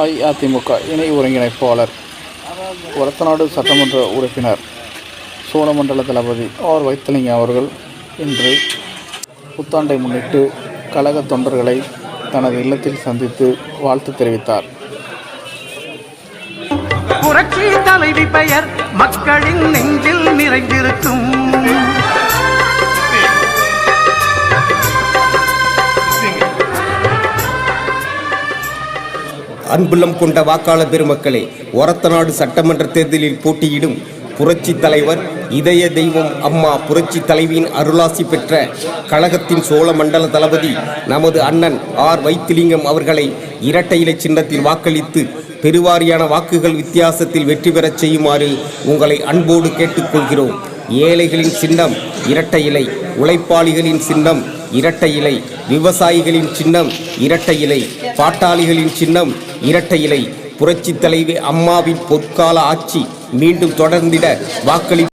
அஇஅதிமுக இணை ஒருங்கிணைப்பாளர் ஒரத்தநாடு சட்டமன்ற உறுப்பினர் சோழமண்டல தளபதி ஆர் வைத்தலிங்கம் அவர்கள் இன்று புத்தாண்டை முன்னிட்டு கழக தொண்டர்களை தனது இல்லத்தில் சந்தித்து வாழ்த்து தெரிவித்தார். புரட்சி தலைவி பெயர் மக்களின் நெஞ்சில் நிறைந்திருக்கும். அன்புள்ளம் கொண்ட வாக்காளர் பெருமக்களே ஒரத்தநாடு சட்டமன்ற தேர்தலில் போட்டியிடும் புரட்சி தலைவர் இதய தெய்வம் அம்மா புரட்சி தலைவியின் அருளாசி பெற்ற கழகத்தின் சோழ மண்டல தளபதி நமது அண்ணன் ஆர் வைத்திலிங்கம் அவர்களை இரட்டை இலை சின்னத்தில் வாக்களித்து பெருவாரியான வாக்குகள் வித்தியாசத்தில் வெற்றி பெறச் செய்யுமாறு உங்களை அன்போடு கேட்டுக்கொள்கிறோம். ஏழைகளின் சின்னம் இரட்டை இலை உழைப்பாளிகளின் சின்னம் இரட்டை இலை விவசாயிகளின் சின்னம் இரட்டை இலை பாட்டாளிகளின் சின்னம் இரட்டை இலை. புரட்சி தலைவி அம்மாவின் பொற்கால ஆட்சி மீண்டும் தொடர்ந்திட வாக்களி